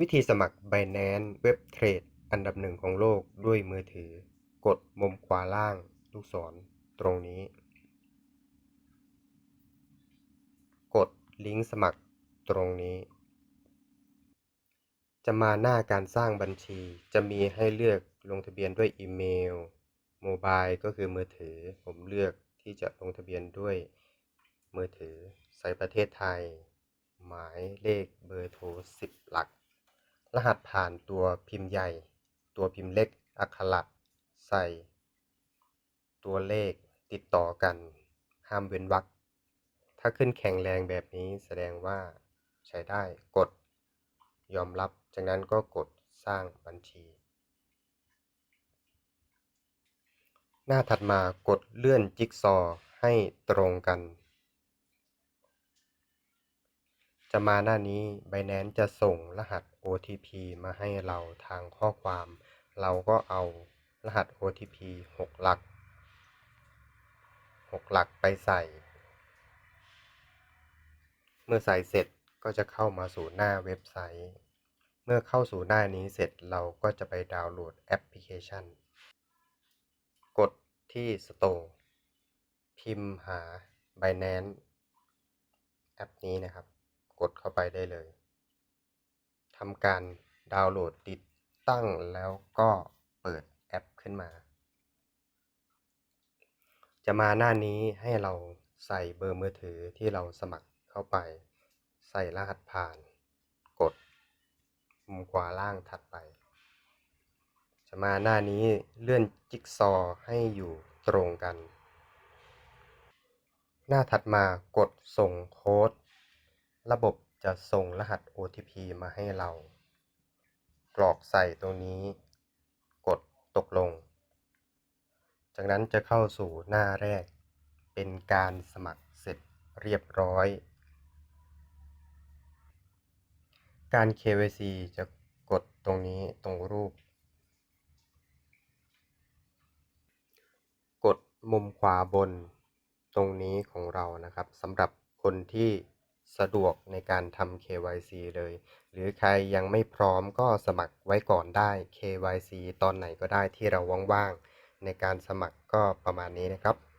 วิธีสมัคร Binance เว็บเทรดอันดับหนึ่งของโลกด้วยมือถือ กดมุมขวาล่าง ลูกศรตรงนี้ กดลิงก์สมัครตรงนี้ จะมาหน้าการสร้างบัญชี จะมีให้เลือกลงทะเบียนด้วยอีเมลโมบายก็คือมือถือ ผมเลือกที่จะลงทะเบียนด้วยมือถือใส่ประเทศไทย หมายเลขเบอร์โทร 10 หลัก รหัสผ่านตัวพิมพ์ใหญ่ ตัวพิมพ์เล็ก อักขระใส่ ตัวเลขติดต่อกัน ห้ามเว้นวรรคถ้าขึ้นแข็งแรงแบบนี้แสดงว่าใช้ได้กด ยอมรับ จากนั้นก็กดสร้างบัญชี หน้าถัดมากดเลื่อนจิ๊กซอให้ตรงกัน จะมาหน้านี้ Binance จะส่งรหัส OTP มาให้เราทางข้อความ เราก็เอารหัส OTP 6 หลัก 6 หลักไปใส่ เมื่อใส่เสร็จก็จะเข้ามาสู่หน้าเว็บไซต์ เมื่อเข้าสู่หน้านี้เสร็จเราก็จะไปดาวน์โหลดแอปพลิเคชัน กดที่ Store พิมพ์หา Binance แอปนี้นะครับ กดเข้าไปได้เลยทำการดาวน์โหลดติดตั้งแล้วก็เปิดแอปขึ้นมา จะมาหน้านี้ให้เราใส่เบอร์มือถือที่เราสมัครเข้าไป ใส่รหัสผ่าน กดมุมขวาล่างถัดไป จะมาหน้านี้เลื่อนจิ๊กซอให้อยู่ตรงกัน หน้าถัดมากดส่งโค้ด ระบบจะส่งรหัส OTP มาให้เรา กรอกใส่ตรงนี้ กดตกลง จากนั้นจะเข้าสู่หน้าแรก เป็นการสมัครเสร็จเรียบร้อย การ KYC จะกดตรงนี้ตรงรูป กดมุมขวาบนตรงนี้ของเรานะครับสำหรับคนที่ สะดวกในการทำ KYC เลย หรือใครยังไม่พร้อมก็สมัครไว้ก่อนได้ KYC ตอนไหนก็ได้ที่เราว่างๆ ในการสมัครก็ประมาณนี้นะครับ